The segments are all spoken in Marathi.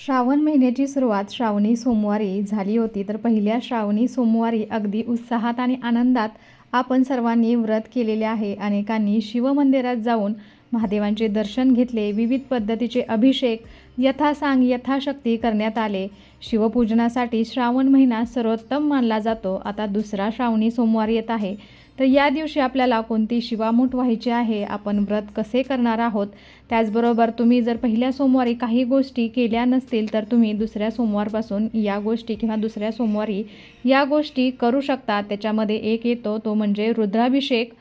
श्रावण महिन्याची सुरुवात श्रावणी सोमवारी झाली होती तर पहिल्या श्रावणी सोमवारी अगदी उत्साहात आणि आनंदात आपण सर्वांनी व्रत केलेले आहे. अनेकांनी शिवमंदिरात जाऊन महादेवांचे दर्शन घेतले विविध पद्धतीचे अभिषेक यथासांग यथाशक्ती करण्यात आले. शिवपूजनासाठी श्रावण महिना सर्वोत्तम मानला जातो. आता दुसरा श्रावणी सोमवार येत आहे. तर या दिवशी आपल्याला कोणती शिवामूठ व्हायची आहे आपण व्रत कसे करणार आहोत त्याचबरोबर तुम्ही जर पहिल्या सोमवारी काही गोष्टी केल्या नसतील तर तुम्ही दुसऱ्या सोमवारपासून या गोष्टी किंवा दुसऱ्या सोमवारी या गोष्टी करू शकता. त्याच्यामध्ये एक येतो तो म्हणजे रुद्राभिषेक.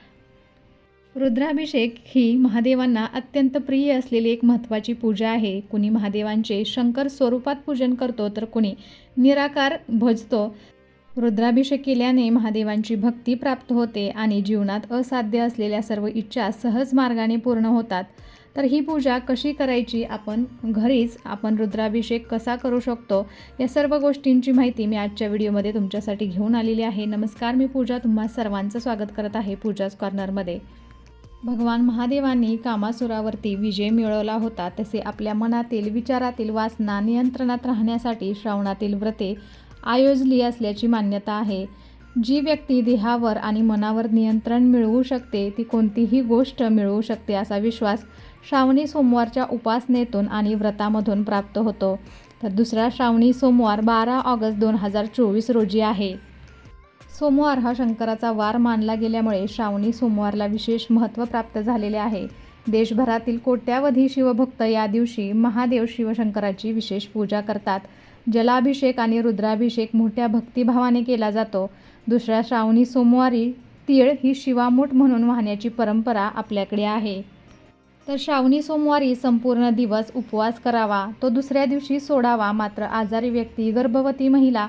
रुद्राभिषेक ही महादेवांना अत्यंत प्रिय असलेली एक महत्त्वाची पूजा आहे. कुणी महादेवांचे शंकर स्वरूपात पूजन करतो तर कुणी निराकार भजतो. रुद्राभिषेक केल्याने महादेवांची भक्ती प्राप्त होते आणि जीवनात असाध्य असलेल्या सर्व इच्छा सहज मार्गाने पूर्ण होतात. तर ही पूजा कशी करायची? आपण घरीच आपण रुद्राभिषेक कसा करू शकतो? या सर्व गोष्टींची माहिती मी आजच्या व्हिडिओमध्ये तुमच्यासाठी घेऊन आलेली आहे. नमस्कार मी पूजा. तुम्हा सर्वांचं स्वागत करत आहे पूजाच कॉर्नरमध्ये. भगवान महादेवांनी कामासुरावरती विजय मिळवला होता. तसे आपल्या मनातील विचारातील वासना नियंत्रणात राहण्यासाठी श्रावणातील व्रते आयोजली असल्याची मान्यता आहे. जी व्यक्ती देहावर आणि मनावर नियंत्रण मिळवू शकते ती कोणतीही गोष्ट मिळवू शकते असा विश्वास श्रावणी सोमवारच्या उपासनेतून आणि व्रतामधून प्राप्त होतो. तर दुसरा श्रावणी सोमवार बारा ऑगस्ट दोन हजार चोवीस रोजी आहे. सोमवार हा शंकराचा वार मानला गेल्यामुळे श्रावणी सोमवारला विशेष महत्त्व प्राप्त झालेले आहे. देशभरातील कोट्यावधी शिवभक्त या दिवशी महादेव शिवशंकराची विशेष पूजा करतात. जलाभिषेक आणि रुद्राभिषेक मोठ्या भक्तिभावाने केला जातो. दुसऱ्या श्रावणी सोमवारी तीळ ही शिवामूठ म्हणून वाहण्याची परंपरा आपल्याकडे आहे. तर श्रावणी सोमवारी संपूर्ण दिवस उपवास करावा. तो दुसऱ्या दिवशी सोडावा. मात्र आजारी व्यक्ती गर्भवती महिला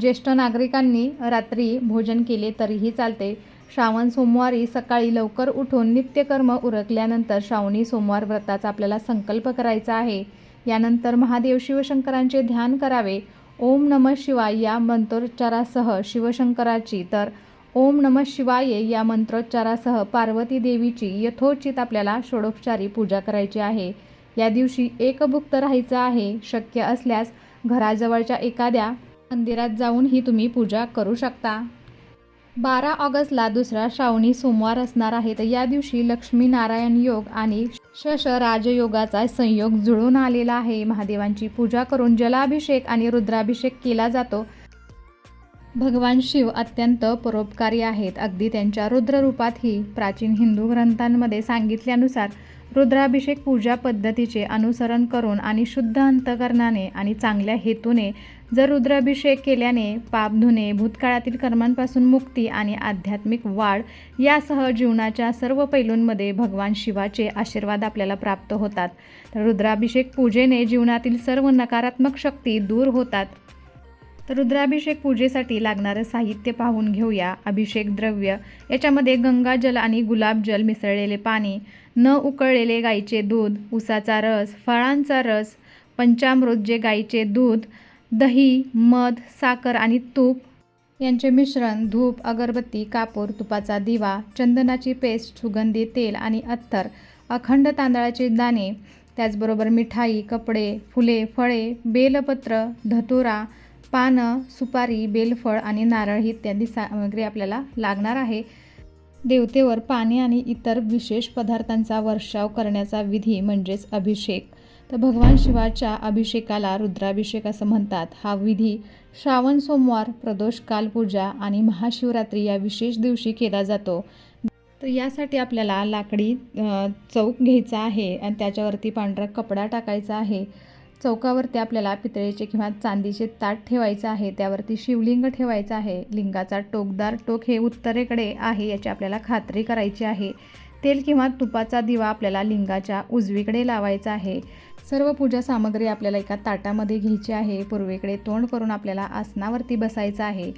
ज्येष्ठ नागरिकांनी रात्री भोजन केले तरीही चालते. श्रावण सोमवारी सकाळी लवकर उठून नित्यकर्म उरकल्यानंतर श्रावणी सोमवार व्रताचा आपल्याला संकल्प करायचा आहे. यानंतर महादेव शिवशंकरांचे ध्यान करावे. ओम नम शिवाय या मंत्रोच्चारासह शिवशंकराची तर ओम नम शिवाय या मंत्रोच्चारासह पार्वती देवीची यथोचित आपल्याला षोडोपचारी पूजा करायची आहे. या दिवशी एकभुक्त राहायचं आहे. शक्य असल्यास घराजवळच्या एखाद्या मंदिरात जाऊन ही तुम्ही पूजा करू शकता. बारा ऑगस्टला दुसरा श्रावणी सोमवार असणार आहे. तर या दिवशी लक्ष्मीनारायण योग आणि शश राजयोगाचा संयोग जुळून आलेला आहे. महादेवांची पूजा करून जलाभिषेक आणि रुद्राभिषेक केला जातो. भगवान शिव अत्यंत परोपकारी आहेत. अगदी त्यांच्या रुद्ररूपातही प्राचीन हिंदू ग्रंथांमध्ये सांगितल्यानुसार रुद्राभिषेक पूजा पद्धतीचे अनुसरण करून आणि शुद्ध अंतकरणाने आणि चांगल्या हेतूने जर रुद्राभिषेक केल्याने पाप धुणे भूतकाळातील कर्मांपासून मुक्ती आणि आध्यात्मिक वाढ यासह जीवनाच्या सर्व पैलूंमध्ये भगवान शिवाचे आशीर्वाद आपल्याला प्राप्त होतात. तर रुद्राभिषेक पूजेने जीवनातील सर्व नकारात्मक शक्ती दूर होतात. तर रुद्राभिषेक पूजेसाठी लागणारं साहित्य पाहून घेऊया. अभिषेक द्रव्य याच्यामध्ये गंगाजल आणि गुलाबजल मिसळलेले पाणी न उकळलेले गाईचे दूध उसाचा रस फळांचा रस पंचामृत जे गाईचे दूध दही मध साखर आणि तूप यांचे मिश्रण धूप अगरबत्ती कापूर तुपाचा दिवा चंदनाची पेस्ट सुगंधी तेल आणि अत्तर अखंड तांदळाचे दाणे त्याचबरोबर मिठाई कपडे फुले फळे बेलपत्र धतुरा पानं सुपारी बेलफळ आणि नारळ ही इत्यादी सामग्री आपल्याला लागणार आहे. देवतेवर पाणी आणि इतर विशेष पदार्थांचा वर्षाव करण्याचा विधी म्हणजेच अभिषेक. तर भगवान शिवाच्या अभिषेकाला रुद्राभिषेक असं म्हणतात. हा विधी श्रावण सोमवार प्रदोष कालपूजा आणि महाशिवरात्री या विशेष दिवशी केला जातो. तर यासाठी आपल्याला लाकडी चौक घ्यायचा आहे आणि त्याच्यावरती पांढरा कपडा टाकायचा आहे. चौकावरती आपल्याला पितळेचे किंवा चांदीचे ताट ठेवायचं आहे. त्यावरती शिवलिंग ठेवायचं आहे. लिंगाचा टोकदार टोक हे उत्तरेकडे आहे याची आपल्याला खात्री करायची आहे. तेल किंवा तुपाचा दिवा आपल्याला लिंगाच्या उजवीकडे लावायचा आहे. सर्व पूजा सामग्री आपल्याला एका ताटामध्ये घ्यायची आहे. पूर्वेकडे तोंड करून आपल्याला आसनावरती बसायचं आहे.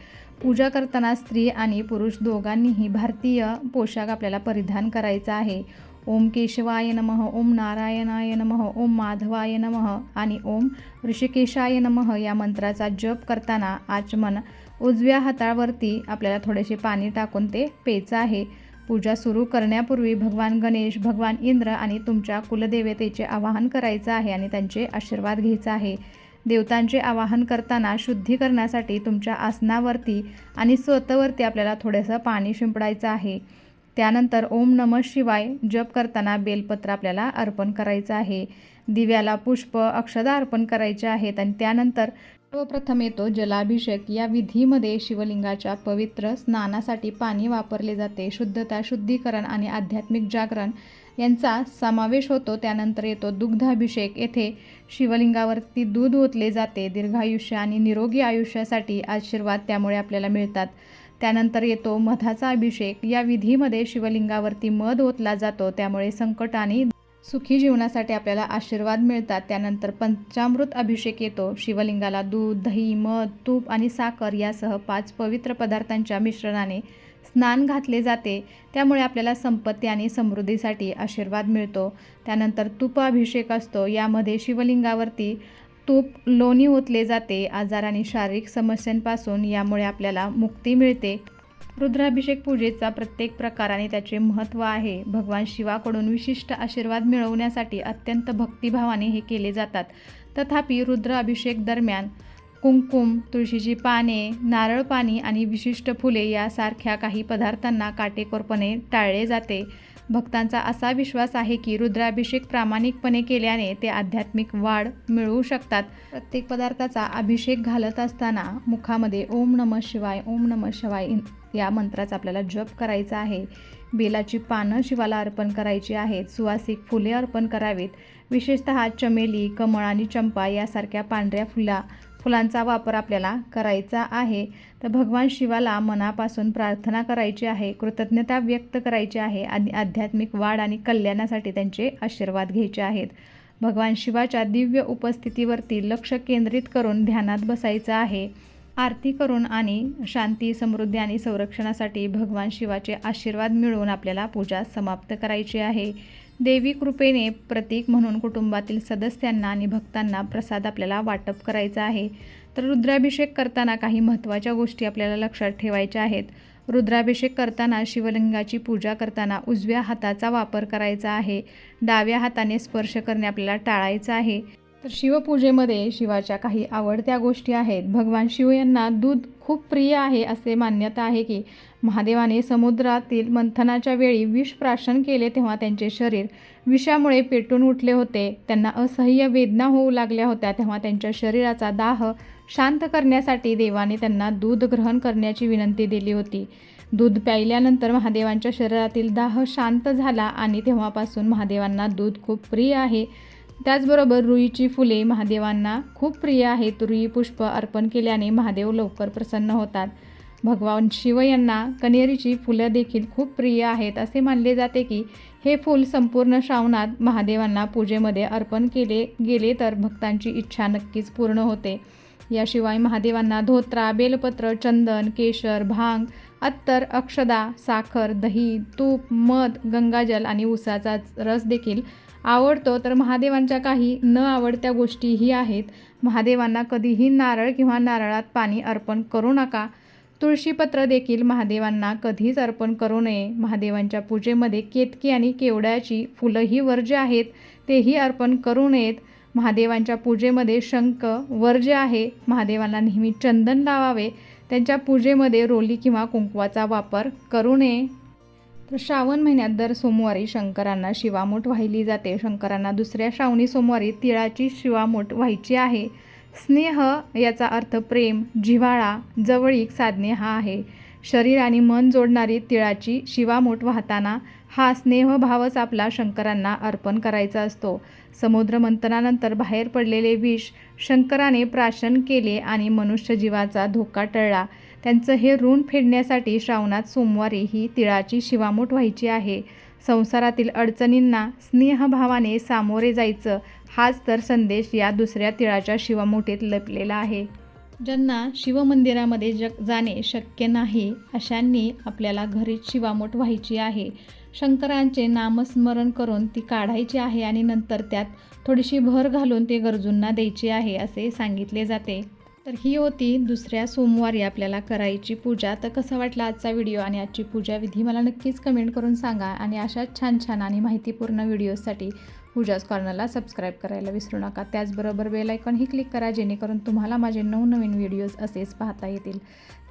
पूजा करताना स्त्री आणि पुरुष दोघांनीही भारतीय पोशाख आपल्याला परिधान करायचा आहे. ओम केशवाय नमः ओम नारायणाय नमः ओम माधवाय नमः आणि ओम ऋषिकेशाय नमः या मंत्राचा जप करताना आचमन उजव्या हातावरती आपल्याला थोडेसे पाणी टाकून ते पेचं आहे. पूजा सुरू करण्यापूर्वी भगवान गणेश भगवान इंद्र आणि तुमच्या कुलदेवतेचे आवाहन करायचं आहे आणि त्यांचे आशीर्वाद घ्यायचा आहे. देवतांचे आवाहन करताना शुद्धीकरणासाठी तुमच्या आसनावरती आणि स्वतःवरती आपल्याला थोडंसं पाणी शिंपडायचं आहे. त्यानंतर ओम नम शिवाय जप करताना बेलपत्र आपल्याला अर्पण करायचं आहे. दिव्याला पुष्प अक्षदा अर्पण करायचे आहेत आणि त्यानंतर सर्वप्रथम येतो जलाभिषेक. या विधीमध्ये शिवलिंगाच्या पवित्र स्नानासाठी पाणी वापरले जाते. शुद्धता शुद्धीकरण आणि आध्यात्मिक जागरण यांचा समावेश होतो. त्यानंतर येतो दुग्धाभिषेक. येथे शिवलिंगावरती दूध ओतले जाते. दीर्घायुष्य आणि निरोगी आयुष्यासाठी आशीर्वाद त्यामुळे आपल्याला मिळतात. त्यानंतर येतो मधाचा अभिषेक. या विधीमध्ये शिवलिंगावरती मध ओतला जातो. त्यामुळे संकट आणि सुखी जीवनासाठी आपल्याला आशीर्वाद मिळतात. त्यानंतर पंचामृत अभिषेक येतो. शिवलिंगाला दूध दही मध तूप आणि साखर यासह पाच पवित्र पदार्थांच्या मिश्रणाने स्नान घातले जाते. त्यामुळे आपल्याला संपत्ती आणि समृद्धीसाठी आशीर्वाद मिळतो. त्यानंतर तुपाभिषेक असतो. यामध्ये शिवलिंगावरती तूप लोणी ओतले जाते. आजार आणि शारीरिक समस्यांपासून यामुळे आपल्याला मुक्ती मिळते. रुद्राभिषेक पूजेचा प्रत्येक प्रकार आणि त्याचे महत्त्व आहे. भगवान शिवाकडून विशिष्ट आशीर्वाद मिळवण्यासाठी अत्यंत भक्तिभावाने हे केले जातात. तथापि रुद्राभिषेक दरम्यान कुंकुम तुळशीची पाने नारळ पाणी आणि विशिष्ट फुले यासारख्या काही पदार्थांना काटेकोरपणे टाळले जाते. भक्तांचा असा विश्वास आहे की रुद्राभिषेक प्रामाणिकपणे केल्याने ते आध्यात्मिक वाढ मिळवू शकतात. प्रत्येक पदार्थाचा अभिषेक घालत असताना मुखामध्ये ओम नम शिवाय ओम नम शिवाय या मंत्राचा आपल्याला जप करायचा आहे. बेलाची पानं शिवाला अर्पण करायची आहेत. सुवासिक फुले अर्पण करावीत. विशेषतः चमेली कमळ आणि चंपा यासारख्या पांढऱ्या फुला फुलांचा वापर आपल्याला करायचा आहे. तर भगवान शिवाला मनापासून प्रार्थना करायची आहे कृतज्ञता व्यक्त करायची आहे आणि आध्यात्मिक वाढ आणि कल्याणासाठी त्यांचे आशीर्वाद घ्यायचे आहेत. भगवान शिवाच्या दिव्य उपस्थितीवरती लक्ष केंद्रित करून ध्यानात बसायचं आहे. आरती करून आणि शांती समृद्धी आणि संरक्षणासाठी भगवान शिवाचे आशीर्वाद मिळवून आपल्याला पूजा समाप्त करायची आहे. देवी कृपेने प्रतीक म्हणून कुटुंबातील सदस्यांना आणि भक्तांना प्रसाद आपल्याला वाटप करायचा आहे. तर रुद्राभिषेक करताना काही महत्त्वाच्या गोष्टी आपल्याला लक्षात ठेवायच्या आहेत. रुद्राभिषेक करताना शिवलिंगाची पूजा करताना उजव्या हाताचा वापर करायचा आहे. डाव्या हाताने स्पर्श करणे आपल्याला टाळायचं आहे. तर शिवपूजेमध्ये शिवाच्या काही आवडत्या गोष्टी आहेत. भगवान शिव यांना दूध खूप प्रिय आहे असे मान्यता आहे की महादेवाने समुद्रातील मंथनाच्या वेळी विष प्राशन केले तेव्हा त्यांचे शरीर विषामुळे पेटून उठले होते. त्यांना असह्य वेदना होऊ लागल्या होत्या तेव्हा त्यांच्या शरीराचा दाह शांत करण्यासाठी देवाने त्यांना दूध ग्रहण करण्याची विनंती दिली होती. दूध प्यायल्यानंतर महादेवांच्या शरीरातील दाह शांत झाला आणि तेव्हापासून महादेवांना दूध खूप प्रिय आहे. त्याचबरोबर रुईची फुले महादेवांना खूप प्रिय आहेत. रुई पुष्प अर्पण केल्याने महादेव लवकर प्रसन्न होतात. भगवान शिव यांना कनेरीची फुलं देखील खूप प्रिय आहेत. असे मानले जाते की हे फूल संपूर्ण श्रावणात महादेवांना पूजेमध्ये अर्पण केले गेले तर भक्तांची इच्छा नक्कीच पूर्ण होते. याशिवाय महादेवांना धोत्रा बेलपत्र चंदन केशर भांग अत्तर अक्षदा साखर दही तूप मध गंगाजल आणि उसाचा रस देखील आवडतो तर महादेवांच्या काही न आवडत्या गोष्टीही आहेत. महादेवांना कधीही नारळ किंवा नारळात पाणी अर्पण करू नका. तुळशीपत्र देखील महादेवांना कधीच अर्पण करू नये. महादेवांच्या पूजेमध्ये केतकी आणि केवड्याची फुलंही वर्ज्य आहेत तेही अर्पण करू नयेत. महादेवांच्या पूजेमध्ये शंख वर्ज्य आहे. महादेवांना नेहमी चंदन लावावे. त्यांच्या पूजेमध्ये रोली किंवा कुंकवाचा वापर करू नये. तर श्रावण महिन्यात दर सोमवारी शंकरांना शिवामूठ वाहिली जाते. शंकरांना दुसऱ्या श्रावणी सोमवारी तिळाची शिवामूठ व्हायची आहे. स्नेह याचा अर्थ प्रेम जिव्हाळा जवळीक साधणे हा आहे. शरीर आणि मन जोडणारी तिळाची शिवामूठ वाहताना हा स्नेहभावच आपला शंकरांना अर्पण करायचा असतो. समुद्र मंथनानंतर बाहेर पडलेले विष शंकराने प्राशन केले आणि मनुष्य जीवाचा धोका टळला. त्यांचं हे ऋण फेडण्यासाठी श्रावणात सोमवारी ही तिळाची शिवामूठ व्हायची आहे. संसारातील अडचणींना स्नेहभावाने सामोरे जायचं हाच तर संदेश या दुसऱ्या तिळाच्या शिवामुठीत लपलेला आहे. ज्यांना शिवमंदिरामध्ये जग जाणे शक्य नाही अशांनी आपल्याला घरीच शिवामूठ व्हायची आहे. शंकरांचे नामस्मरण करून ती काढायची आहे आणि नंतर त्यात थोडीशी भर घालून ते गरजूंना द्यायची आहे असे सांगितले जाते. तर ही होती दुसऱ्या सोमवारी आपल्याला करायची पूजा. तर कसा वाटला आजचा व्हिडिओ आणि आजची पूजा विधी मला नक्कीच कमेंट करून सांगा. आणि अशाच छान छान आणि माहितीपूर्ण व्हिडिओसाठी पूजाज कॉर्नरला सबस्क्राईब करायला विसरू नका. त्याचबरोबर बेलायकॉनही क्लिक करा जेणेकरून तुम्हाला माझे नवनवीन व्हिडिओज असेच पाहता येतील.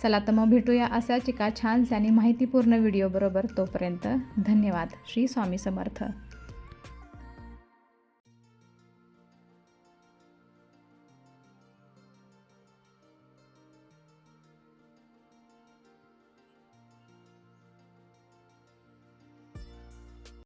चला तर मग भेटूया अशाच एका छानसे आणि माहितीपूर्ण व्हिडिओबरोबर तोपर्यंत धन्यवाद. श्री स्वामी समर्थ.